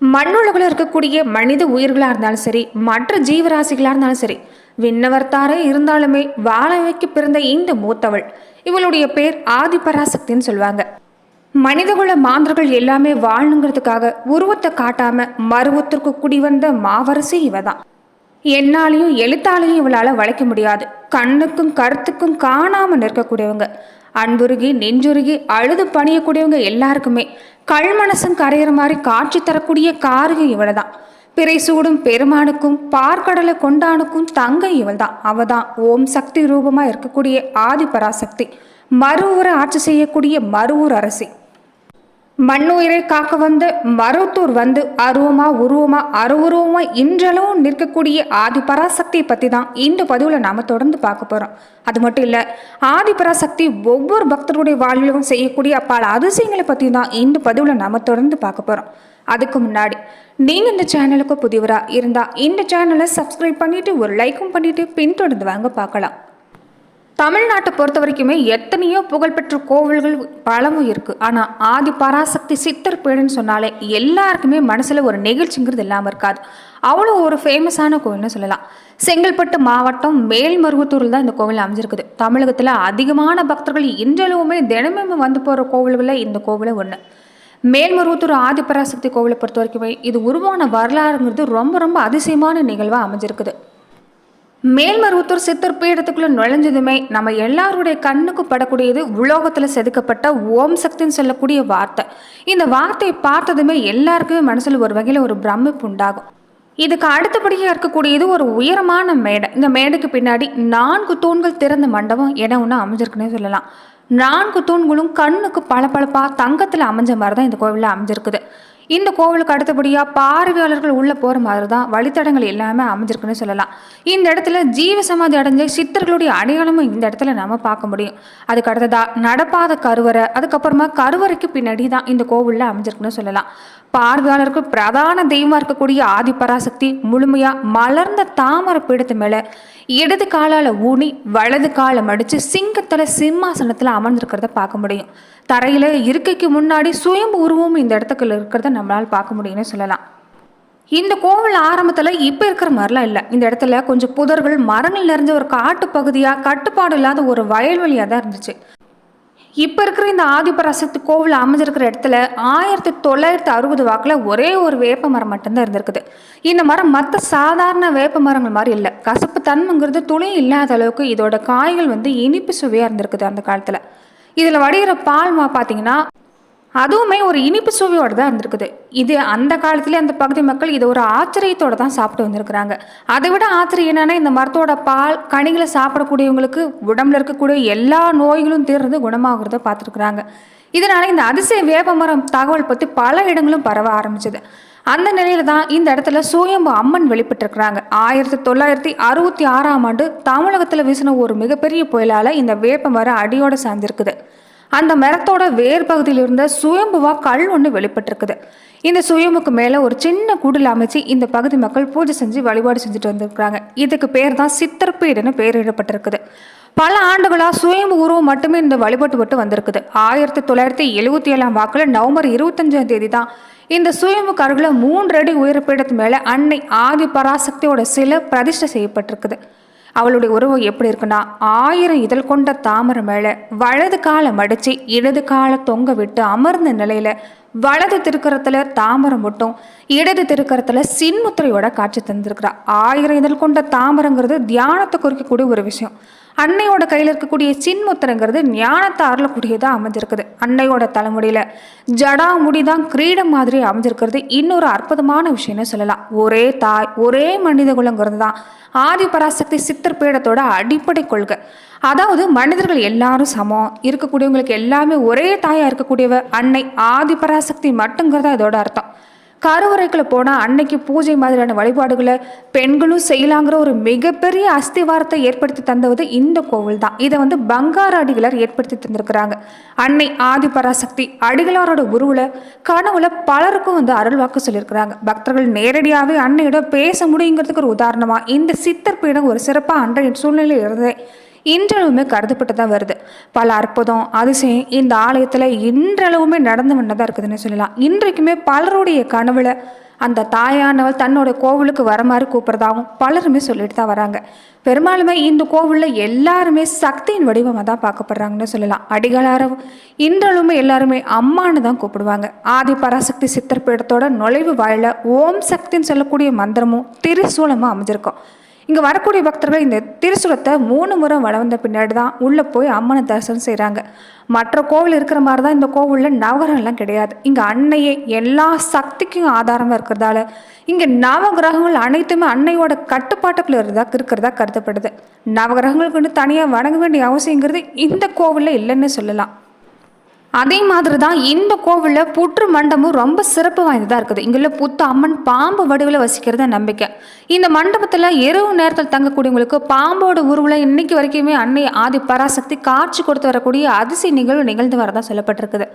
மண்ணுலகில் இருக்கக்கூடிய மனித உயிர்களாக இருந்தாலும் சரி மற்ற ஜீவராசிகளாக இருந்தாலும் சரி விண்ணவர்த்தாரே இருந்தாலுமே வாழ வைக்க பிறந்த இந்த மூத்தவள் இவளுடைய பேர் ஆதிபராசக்தின்னு சொல்லுவாங்க. மனிதகுல மாந்தர்கள் எல்லாமே வாழணுங்கிறதுக்காக உருவத்தை காட்டாம மருவத்திற்கு குடி வந்த மாவரசி இவ தான் என்னாலையும் எழுத்தாலையும் இவளால் வளைக்க முடியாது. கண்ணுக்கும் கருத்துக்கும் காணாம நிற்கக்கூடியவங்க. அன்புருகி நெஞ்சுருகி அழுது பணியக்கூடியவங்க எல்லாருக்குமே கல்மனசும் கரையிற மாதிரி காட்சி தரக்கூடிய காரியம் இவள் தான் பிறை சூடும் பெருமானுக்கும் பார்க்கடலை கொண்டானுக்கும் தங்கை இவள் தான் அவ தான் ஓம் சக்தி ரூபமாக இருக்கக்கூடிய ஆதி பராசக்தி மறு ஊரை ஆட்சி செய்யக்கூடிய மறு ஊர் அரசி. மண்ணுயிரை காக்க வந்து மருத்தூர் வந்து அருவமா உருவமா அருவுருவமா இன்றளவும் நிற்கக்கூடிய ஆதி பராசக்தியை பற்றி தான் இந்த பதிவில் நாம் தொடர்ந்து பார்க்க போகிறோம் அது மட்டும் இல்லை ஆதி பராசக்தி ஒவ்வொரு பக்தருடைய வாழ்விலும் செய்யக்கூடிய பல அதிசயங்களை பற்றி தான் இந்த பதிவில் நாம் தொடர்ந்து பார்க்க போகிறோம் அதுக்கு முன்னாடி நீங்கள் இந்த சேனலுக்கு புதிவரா இருந்தால் இந்த சேனலை சப்ஸ்கிரைப் பண்ணிவிட்டு ஒரு லைக்கும் பண்ணிவிட்டு பின்தொடர்ந்து வாங்க பார்க்கலாம். தமிழ்நாட்டை பொறுத்த வரைக்குமே எத்தனையோ புகழ்பெற்ற கோவில்கள் பலவும் இருக்குது ஆனால் ஆதி பராசக்தி சித்தர் பேடுன்னு சொன்னாலே எல்லாருக்குமே மனசில் ஒரு நெகிழ்ச்சிங்கிறது இல்லாமல் இருக்காது. அவ்வளோ ஒரு ஃபேமஸான கோவில்னு சொல்லலாம். செங்கல்பட்டு மாவட்டம் மேல்மருவத்தூரில் தான் இந்த கோவில் அமைஞ்சிருக்குது. தமிழகத்தில் அதிகமான பக்தர்கள் இன்றளவுமே தினமும் வந்து போகிற கோவில்களில் இந்த கோவிலை ஒன்று மேல்மருவத்தூர் ஆதிபராசக்தி கோவிலை பொறுத்த வரைக்குமே இது உருவான வரலாறுங்கிறது ரொம்ப ரொம்ப அதிசயமான நிகழ்வாக அமைஞ்சிருக்குது. மேல்மருவத்தூர் சித்தர் பீடத்துக்குள்ள நுழைஞ்சதுமே நம்ம எல்லாருடைய கண்ணுக்கு படக்கூடியது உலோகத்தில் செதுக்கப்பட்ட ஓம் சக்தின்னு சொல்லக்கூடிய வார்த்தை. இந்த வார்த்தையை பார்த்ததுமே எல்லாருக்குமே மனசில் ஒரு வகையில் ஒரு பிரமிப்பு உண்டாகும். இதுக்கு அடுத்தபடியாக இருக்கக்கூடியது ஒரு உயரமான மேடை. இந்த மேடைக்கு பின்னாடி நான்கு தூண்கள் திறந்த மண்டபம் இடம் ஒன்று அமைஞ்சிருக்குன்னே சொல்லலாம். நான்கு தூண்களும் கண்ணுக்கு பளபளப்பாக தங்கத்தில் அமைஞ்ச மாதிரி தான் இந்த கோவிலில் அமைஞ்சிருக்குது. இந்த கோவிலுக்கு அடுத்தபடியாக பார்வையாளர்கள் உள்ளே போகிற மாதிரி தான் வழித்தடங்கள் எல்லாமே அமைஞ்சிருக்குன்னு சொல்லலாம். இந்த இடத்துல ஜீவ சமாதி அடைஞ்ச சித்தர்களுடைய அடையாளமும் இந்த இடத்துல நம்ம பார்க்க முடியும். அதுக்கு அடுத்ததாக நடப்பாத கருவறை அதுக்கப்புறமா கருவறைக்கு பின்னாடி தான் இந்த கோவிலில் அமைஞ்சிருக்குன்னு சொல்லலாம். பார்வையாளருக்கு பிரதான தெய்வமாக இருக்கக்கூடிய ஆதிபராசக்தி முழுமையாக மலர்ந்த தாமரை பீடத்து மேலே இடது காலால் ஊனி வலது காலை மடித்து சிங்கத்தில் சிம்மாசனத்தில் அமர்ந்திருக்கிறத பார்க்க முடியும். தரையில் இருக்கைக்கு முன்னாடி சுயம்பு உருவம் இந்த இடத்துக்குள்ள இருக்கிறத நம்மளால் பார்க்க முடியும்னு சொல்லலாம். இந்த கோவில் ஆரம்பத்தில் இப்போ இருக்கிற மாதிரிலாம் இல்லை. இந்த இடத்துல கொஞ்சம் புதர்கள் மரங்கள் நிறைஞ்ச ஒரு காட்டு பகுதியாக கட்டுப்பாடு இல்லாத ஒரு வயல்வெளியாக தான் இருந்துச்சு. இப்போ இருக்கிற இந்த ஆதிபராசக்தி கோவில் அமைஞ்சிருக்கிற இடத்துல ஆயிரத்தி தொள்ளாயிரத்தி அறுபது வாக்கில் ஒரே ஒரு வேப்ப மரம் மட்டும்தான் இருந்திருக்குது. இந்த மரம் மற்ற சாதாரண வேப்ப மரங்கள் மாதிரி இல்லை. கசப்பு தன்மைங்கிறது துளி இல்லாத அளவுக்கு இதோட காய்கள் வந்து இனிப்பு சுவையாக இருந்திருக்குது அந்த காலத்தில். இதில் வடிகிற பால் மா பார்த்தீங்கன்னா அதுவுமே ஒரு இனிப்பு சுவையோடு தான் இருந்திருக்குது. இது அந்த காலத்துலேயே அந்த பகுதி மக்கள் இதை ஒரு ஆச்சரியத்தோடு தான் சாப்பிட்டு வந்திருக்கிறாங்க. அதை விட ஆச்சரியம் என்னன்னா இந்த மரத்தோட பால் கனிகளை சாப்பிடக்கூடியவங்களுக்கு உடம்புல இருக்கக்கூடிய எல்லா நோய்களும் தீர்றது குணமாகிறத பார்த்துருக்குறாங்க. இதனால இந்த அதிசய வேப்பமரம் தகவல் பற்றி பல இடங்களும் பரவ ஆரம்பிச்சது. அந்த நிலையில தான் இந்த இடத்துல சூயம்பு அம்மன் வெளிப்பட்டிருக்கிறாங்க. ஆயிரத்தி தொள்ளாயிரத்தி அறுபத்தி ஆறாம் ஆண்டு தமிழகத்தில் வீசின ஒரு மிகப்பெரிய புயலால் இந்த வேப்பமரம் அடியோடு சார்ந்திருக்குது. அந்த மரத்தோட வேர் பகுதியில் இருந்த சுயம்புவா கல் ஒன்று வெளிப்பட்டிருக்குது. இந்த சுயம்புக்கு மேலே ஒரு சின்ன குடில் அமைச்சு இந்த பகுதி மக்கள் பூஜை செஞ்சு வழிபாடு செஞ்சுட்டு வந்திருக்கிறாங்க. இதுக்கு பேர் தான் சித்தர்பீடுன்னு பெயரிடப்பட்டிருக்குது. பல ஆண்டுகளாக சுயம்பு உருவம் மட்டுமே இந்த வழிபட்டுப்பட்டு விட்டு வந்திருக்குது. ஆயிரத்தி தொள்ளாயிரத்தி எழுபத்தி ஏழாம் வாக்கில் நவம்பர் இருபத்தஞ்சாம் தேதி தான் இந்த சுயம்பு அருகில் மூன்று அடி உயரப்பீடத்து மேலே அன்னை ஆதி பராசக்தியோட சிலை பிரதிஷ்டை செய்யப்பட்டிருக்குது. அவளுடைய உறவு எப்படி இருக்குன்னா ஆயிரம் இதழ் கொண்ட தாமரை மேலே வலது காலை மடித்து இடது காலை தொங்க விட்டு அமர்ந்த நிலையில் வலது திருக்கரத்தில் தாமரை மட்டும் இடது திருக்கரத்தில் சின்முத்திரையோட காட்சி தந்திருக்கிறா. ஆயிரம் இதழ் கொண்ட தாமரங்கிறது தியானத்தை குறிக்கக்கூடிய ஒரு விஷயம். அன்னையோட கையில் இருக்கக்கூடிய சின்முத்திரங்கிறது ஞானத்தை அருளக்கூடியதாக அமைஞ்சிருக்குது. அன்னையோட தலைமுடியில் ஜடாமுடி தான் கிரீடம் மாதிரி அமைஞ்சிருக்கிறது. இன்னொரு அற்புதமான விஷயம்னு சொல்லலாம். ஒரே தாய் ஒரே மனித குலங்கிறது தான். ஆதி பராசக்தி சித்தர் பீடத்தோட அடிப்படை கொள்கை. அதாவது மனிதர்கள் எல்லாரும் சமம். இருக்கக்கூடியவங்களுக்கு எல்லாமே ஒரே தாயாக இருக்கக்கூடியவ அன்னை ஆதி பராசக்தி மட்டுங்கிறதா இதோட அர்த்தம். கருவறைக்குள்ள போனால் அன்னைக்கு பூஜை மாதிரியான வழிபாடுகளை பெண்களும் செய்யலாங்கிற ஒரு மிகப்பெரிய அஸ்திவாரத்தை ஏற்படுத்தி தந்தவது இந்த கோவில் தான் இதை வந்து பங்கார அடிகளார் ஏற்படுத்தி தந்திருக்கிறாங்க. அன்னை ஆதி பராசக்தி அடிகளாரோட உருவில் கனவுல பலருக்கும் வந்து அருள்வாக்கு சொல்லியிருக்கிறாங்க. பக்தர்கள் நேரடியாகவே அன்னையோட பேச முடியுங்கிறதுக்கு ஒரு உதாரணமாக இந்த சித்தர் பீடம் ஒரு சிறப்பாக அன்றைய சூழ்நிலையில் இருந்தேன் இன்றளவுமே கருதப்பட்டு தான் வருது. பல அற்புதம் அதிசயம் இந்த ஆலயத்தில் இன்றளவுமே நடந்து வந்ததாக இருக்குதுன்னு சொல்லலாம். இன்றைக்குமே பலருடைய கனவுல அந்த தாயானவள் தன்னோட கோவிலுக்கு வர மாதிரி கூப்பிட்றதாகவும் பலருமே சொல்லிட்டு தான் வராங்க. பெரும்பாலுமே இந்த கோவிலில் எல்லாருமே சக்தியின் வடிவமாக தான் பார்க்கப்படுறாங்கன்னு சொல்லலாம். அடிகளாரம் இன்றளவுமே எல்லாருமே அம்மான்னு தான் கூப்பிடுவாங்க. ஆதி பராசக்தி சித்திரப்பீடத்தோட நுழைவு வாயில ஓம் சக்தின்னு சொல்லக்கூடிய மந்திரமும் திரிசூலமாக அமைஞ்சிருக்கும். இங்கே வரக்கூடிய பக்தர்கள் இந்த திருசுரத்தை மூணு முறை வள வந்த பின்னாடி தான் உள்ளே போய் அம்மனை தரிசனம் செய்கிறாங்க மற்ற கோவில் இருக்கிற மாதிரி தான் இந்த கோவிலில் நவகிரகம்லாம் கிடையாது. இங்கே அன்னையே எல்லா சக்திக்கும் ஆதாரமாக இருக்கிறதால இங்கே நவகிரகங்கள் அனைத்துமே அன்னையோட கட்டுப்பாட்டுக்குள்ள இருந்தா இருக்கிறதா கருதப்படுது. நவகிரகங்களுக்கு வந்து தனியாக வணங்க வேண்டிய அவசியங்கிறது இந்த கோவிலில் இல்லைன்னு சொல்லலாம். அதே மாதிரி தான் இந்த கோவிலில் புற்று மண்டபம் ரொம்ப சிறப்பு வாய்ந்ததாக இருக்குது. இங்குள்ள புத்த அம்மன் பாம்பு வடிவில் வசிக்கிறத நம்பிக்கை. இந்த மண்டபத்தில் இரவு நேரத்தில் தங்கக்கூடியவங்களுக்கு பாம்போட உருவில் இன்னைக்கு வரைக்குமே அன்னை ஆதி பராசக்தி காட்சி கொடுத்து வரக்கூடிய அதிசய நிகழ்வு நிகழ்ந்து வரதான் சொல்லப்பட்டிருக்குது.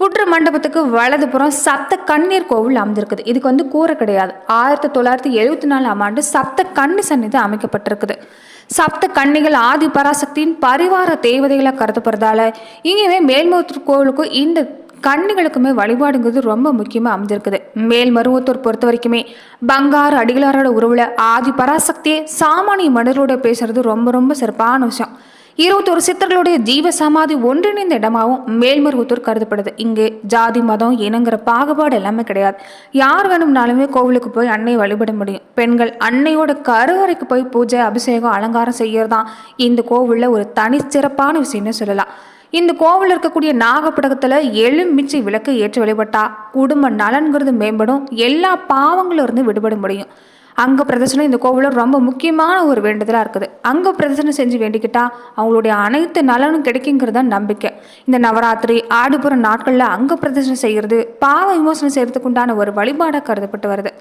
புற்று மண்டபத்துக்கு வலதுபுறம் சப்த கண்ணீர் கோவில் அமைந்திருக்குது. இதுக்கு வந்து கூரை கிடையாது. ஆயிரத்தி தொள்ளாயிரத்தி எழுபத்தி நாலாம் ஆண்டு சப்த கண்ணி சன்னிதி அமைக்கப்பட்டிருக்குது. சப்த கன்னிகள் ஆதி பராசக்தியின் பரிவார தேவதைகளாக கருதப்படுறதால இங்கேயுமே மேல்மருவத்தூர் கோவிலுக்கும் இந்த கன்னிகளுக்குமே வழிபாடுங்கிறது ரொம்ப முக்கியமாக அமைஞ்சிருக்குது. மேல்மருவத்தூர் பொறுத்த வரைக்குமே பங்காரு அடிகளாரோட உருவில் ஆதி பராசக்தியே சாமானிய மனிதரோட பேசுறது ரொம்ப ரொம்ப சிறப்பான விஷயம். இருபத்தொரு சித்தர்களுடைய ஜீவ சமாதி ஒன்றிணைந்த இடமாகவும் மேல்மருவத்தூர் கருதப்படுது. இங்கே ஜாதி மதம் இனங்கிற பாகுபாடு எல்லாமே கிடையாது. யார் வேணும்னாலுமே கோவிலுக்கு போய் அன்னையை வழிபட முடியும். பெண்கள் அன்னையோட கருவறைக்கு போய் பூஜை அபிஷேகம் அலங்காரம் செய்யறதான் இந்த கோவிலில் ஒரு தனிச்சிறப்பான விஷயம்னு சொல்லலாம். இந்த கோவில் இருக்கக்கூடிய நாகப்படகத்தில் எலுமிச்சை விளக்கு ஏற்றி வழிபட்டா குடும்ப நலன்கிறது மேம்படும். எல்லா பாவங்களும் இருந்து விடுபட முடியும். அங்க பிரதர்சனம் இந்த கோவிலில் ரொம்ப முக்கியமான ஒரு வேண்டுதலாக இருக்குது. அங்க பிரதர்சனம் செஞ்சு வேண்டிக்கிட்டா அவங்களுடைய அனைத்து நலனும் கிடைக்குங்கிறதா நம்பிக்கை. இந்த நவராத்திரி ஆடுபுற நாட்களில் அங்க பிரதர்சனம் செய்கிறது பாவ விமோசனம் செய்கிறதுக்குண்டான ஒரு வழிபாடாக கருதப்பட்டு வருது.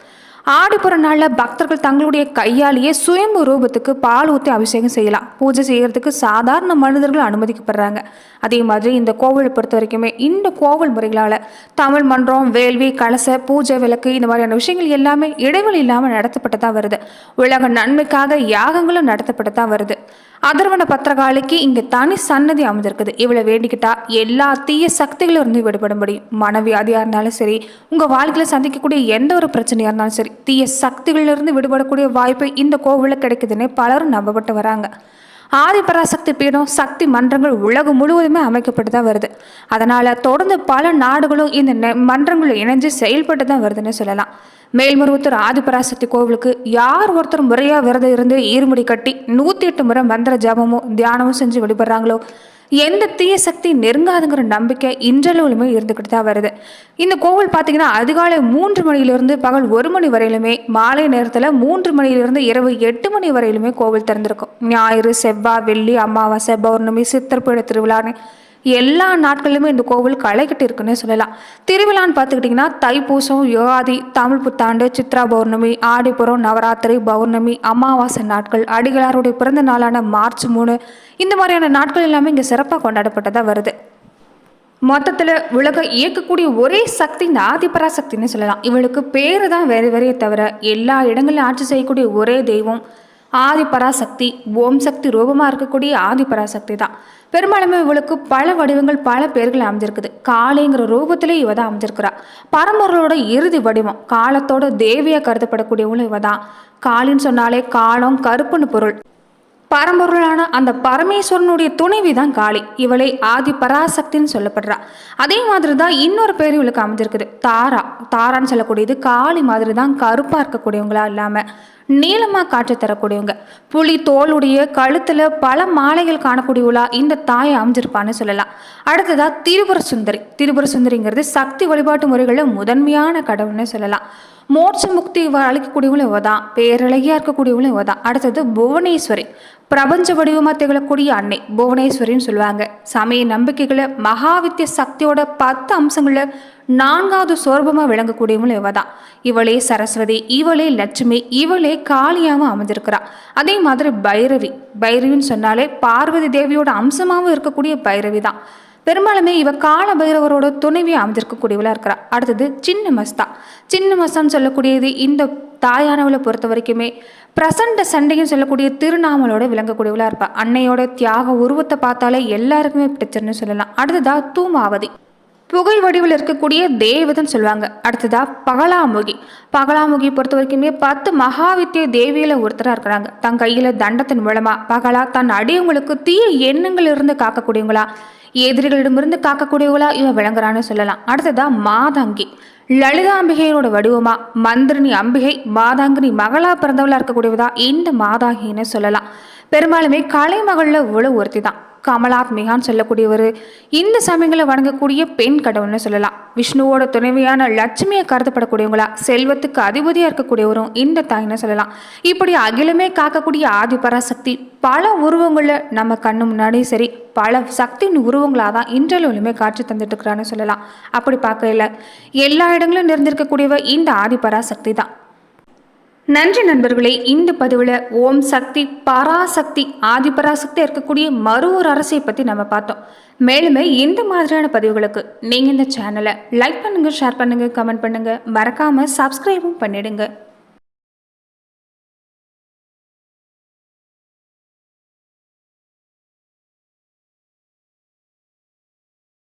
ஆடிப்புற நாளில் பக்தர்கள் தங்களுடைய கையாலேயே சுயம்பு ரூபத்துக்கு பால் ஊற்றி அபிஷேகம் செய்யலாம். பூஜை செய்கிறதுக்கு சாதாரண மனிதர்கள் அனுமதிக்கப்படுறாங்க. அதே மாதிரி இந்த கோவிலை பொறுத்த வரைக்குமே இந்த கோவில் முறைகளால் தமிழ் மன்றம் வேள்வி கலச பூஜை விளக்கு இந்த மாதிரியான விஷயங்கள் எல்லாமே இடைவெளி இல்லாமல் நடத்தப்பட்டு வருது. உலக நன்மைக்காக யாகங்களும் நடத்தப்பட்டு வருது. அதர்வன பத்திரகாளிக்கு இங்கே தனி சன்னதி அமைஞ்சிருக்குது இவளை வேண்டிக்கிட்டா எல்லா தீய சக்திகளும் இருந்து விடுபட முடியும் மனவியாதியாக இருந்தாலும் சரி உங்கள் வாழ்க்கையில் சந்திக்கக்கூடிய எந்த ஒரு பிரச்சனையாக இருந்தாலும் சரி தீய சக்திகளிலிருந்து விடுபடக்கூடிய வாய்ப்பு இந்த கோவிலில் கிடைக்குதுன்னு பலரும் நம்பப்பட்டு வராங்க. ஆதிபராசக்தி பீடம் சக்தி மன்றங்கள் உலகம் முழுவதுமே அமைக்கப்பட்டு தான் வருது. அதனால் தொடர்ந்து பல நாடுகளும் இந்த நெ- இணைஞ்சு செயல்பட்டு தான் வருதுன்னு சொல்லலாம். மேல்மருவத்தூர் ஆதிபராசக்தி கோவிலுக்கு யார் ஒருத்தர் முறையாக விரதம் இருந்து ஈர்முடி கட்டி நூற்றி எட்டு முறை மந்திர ஜபமும் தியானமும் செஞ்சு வழிபடுறாங்களோ எந்த தீய சக்தி நெருங்காதுங்கிற நம்பிக்கை இன்றளவுலுமே இருந்துக்கிட்டு தான் வருது. இந்த கோவில் பார்த்தீங்கன்னா அதிகாலை மூன்று மணியிலிருந்து பகல் ஒரு மணி வரையிலுமே மாலை நேரத்தில் மூன்று மணியிலிருந்து இரவு எட்டு மணி வரையிலுமே கோவில் திறந்திருக்கும். ஞாயிறு செவ்வாய் வெள்ளி அமாவாசை பௌர்ணமி சித்திரப்பீட திருவிழான்னு எல்லா நாட்களிலுமே இந்த கோவில் களைகட்டு இருக்குன்னே சொல்லலாம். திருவிழான்னு பார்த்துக்கிட்டிங்கன்னா தைப்பூசம் யோகாதி தமிழ் புத்தாண்டு சித்ரா பௌர்ணமி ஆடிப்புறம் நவராத்திரி பௌர்ணமி அமாவாசை நாட்கள் அடிகளாருடைய பிறந்த நாளான மார்ச் மூணு இந்த மாதிரியான நாட்கள் எல்லாமே இங்கே சிறப்பாக கொண்டாடப்பட்டதாக வருது. மொத்தத்தில் உலக இயக்கக்கூடிய ஒரே சக்தி இந்த ஆதிபராசக்தின்னு சொல்லலாம். இவளுக்கு பேரு தான் வேறு வேறையே தவிர எல்லா இடங்களிலும் ஆட்சி செய்யக்கூடிய ஒரே தெய்வம் ஆதிபராசக்தி ஓம் சக்தி ரூபமாக இருக்கக்கூடிய ஆதிபராசக்தி தான். பெரும்பாலுமே இவளுக்கு பல வடிவங்கள் பல பேர்கள் அமைஞ்சிருக்குது. காளிங்கிற ரூபத்திலே இவ தான் அமைஞ்சிருக்கிறா. பரம்பொருளோட இறுதி வடிவம் காலத்தோட தேவியாக கருதப்படக்கூடியவளும் இவ தான். காளின்னு சொன்னாலே காலம் கருப்புன்னு பொருள். பரம்பொருளான அந்த பரமேஸ்வரனுடைய துணைவி தான் காளி. இவளை ஆதி பராசக்தின்னு சொல்லப்படுறா. அதே மாதிரி தான் இன்னொரு பேர் இவளுக்கு அமைஞ்சிருக்குது. தாரா. தாரான்னு சொல்லக்கூடியது காளி மாதிரி தான் கருப்பாக இருக்கக்கூடியவங்களா இல்லாமல் நீளமாக காற்று தரக்கூடியவங்க. புலி தோளுடைய கழுத்தில் பல மாலைகள் காணக்கூடியவளா இந்த தாயை அமைஞ்சிருப்பான்னு சொல்லலாம். அடுத்ததாக திரிபுர சுந்தரி திரிபுர சுந்தரிங்கிறது சக்தி வழிபாட்டு முறைகளில் முதன்மையான கடவுள்னு சொல்லலாம். மோட்ச முக்தி வ- அளிக்கக்கூடியவங்களும் இவ தான் பேரழகியா இருக்கக்கூடியவங்களும் இவ தான் அடுத்தது புவனேஸ்வரி. பிரபஞ்ச வடிவமாக திகழக்கூடிய அன்னை புவனேஸ்வரின்னு சொல்லுவாங்க. சமய நம்பிக்கைகளை மகாவித்திய சக்தியோட பத்து அம்சங்களில் நான்காவது சோர்பமாக விளங்கக்கூடியவங்களும் இவ தான் இவளே சரஸ்வதி இவளே லட்சுமி இவளே காளியாகவும் அமைஞ்சிருக்கிறா. அதே மாதிரி பைரவி. பைரவின்னு சொன்னாலே பார்வதி தேவியோட அம்சமாகவும் இருக்கக்கூடிய பைரவி தான் பெரும்பாலுமே இவ கால பைரவரோட துணைவி அமைஞ்சிருக்கக்கூடியவளாக இருக்கிறா. அடுத்தது சின்ன மஸ்தா சின்ன மஸ்தான்னு சொல்லக்கூடியது இந்த தாயானவளை பொறுத்த வரைக்குமே பிரசண்ட சண்டையும் சொல்லக்கூடிய திருநாமலோட விளங்கக்கூடியவளாக இருப்பாள் அன்னையோட தியாக உருவத்தை பார்த்தாலே எல்லாருக்குமே பிடிச்சிருன்னு சொல்லலாம். அடுத்ததா தூமாவதி. புகை வடிவில் இருக்கக்கூடிய தேவதன் சொல்லுவாங்க. அடுத்ததா பகலாமுகி. பகலாமுகி பொறுத்த வரைக்குமே பத்து மகாவித்திய தேவியில ஒருத்தராக இருக்கிறாங்க. தன் கையில தண்டத்தின் மூலமா பகலா தன் அடியவங்களுக்கு தீய எண்ணங்கள் இருந்து காக்கக்கூடியவங்களா. எதிரிகளிடமிருந்து காக்கக்கூடியவளா இவ விளங்குறான்னு சொல்லலாம். அடுத்ததா லலிதா லலிதாம்பிகையோட வடிவமா மந்திரினி அம்பிகை மாதாங்கினி மகளா பிறந்தவளா இருக்கக்கூடியவதா இந்த மாதாங்கின்னு சொல்லலாம். பெரும்பாலுமே கலைமகளில் உள்ள ஒருத்தி தான் கமலாத்மிகான்னு சொல்லக்கூடியவர். இந்த சமயங்களை வணங்கக்கூடிய பெண் கடவுள்னு சொல்லலாம். விஷ்ணுவோட துணைவியான லட்சுமியை கருதப்படக்கூடியவங்களா செல்வத்துக்கு அதிபதியாக இருக்கக்கூடியவரும் இந்த தாய்னு சொல்லலாம். இப்படி அகிலமே காக்கக்கூடிய ஆதி பராசக்தி பல உருவங்களில் நம்ம கண்ணு முன்னாடியும் சரி பல சக்தியின் உருவங்களாக தான் இன்றளவுலுமே காட்சி தந்துட்டு இருக்கிறான்னு சொல்லலாம். அப்படி பார்க்கல எல்லா இடங்களும் நிறைந்திருக்கக்கூடியவ இந்த ஆதி பராசக்தி தான். நன்றி நண்பர்களே இந்த பதிவில் ஓம் சக்தி பராசக்தி ஆதிபராசக்தி இருக்கக்கூடிய மறு ஒரு அரசியை பற்றி நம்ம பார்த்தோம். மேலுமே இந்த மாதிரியான பதிவுகளுக்கு நீங்கள் இந்த சேனலை லைக் பண்ணுங்கள் ஷேர் பண்ணுங்கள் கமெண்ட் பண்ணுங்கள் மறக்காமல் சப்ஸ்கிரைபும் பண்ணிடுங்க.